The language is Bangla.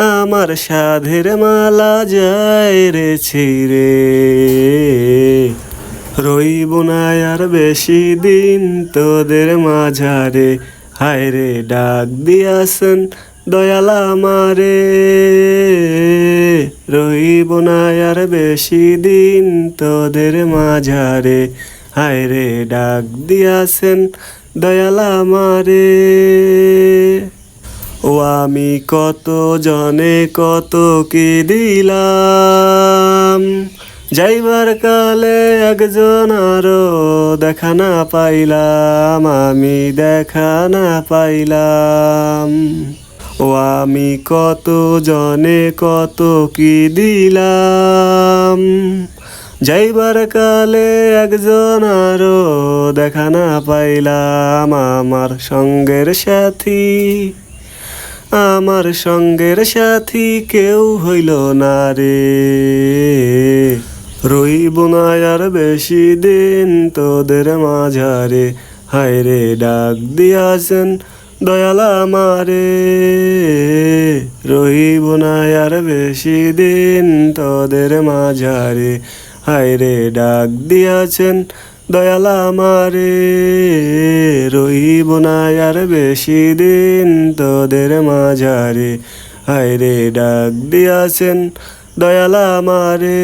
আমার সাধের মালা যায় রে ছিড়ে রইব না আর বেশি দিন তোদের মাঝারে। হায় রে, ডাক দিয়াছেন দয়াল আমারে। রইব না আর বেশি দিন তোদের মাঝারে। হায় রে, ডাক দিয়াছেন দয়াল আমারে। ও আমি কত জনে কত কি দিলাম? যাইবার কালে একজন আরও দেখা না পাইলাম, আমি দেখা না পাইলাম। ও আমি কত জনে কত কি দিলাম? যাইবার কালে একজন আরও দেখা না পাইলাম, আমার সঙ্গের সাথী। আমার সঙ্গের সাথী কেউ হইল না রে। রইব না আর বেশি দিন তোদের মাঝারে। হায় রে, ডাক দিয়াছেন দয়ালা আমারে। রইব না আর বেশি দিন তোদের মাঝারে। হায় রে, ডাক দিয়াছেন দয়াল আমারে রইব না আর বেশি দিন তোদের মাঝারে। হায় রে ডাক দিয়াছেন দয়ালা আমারে।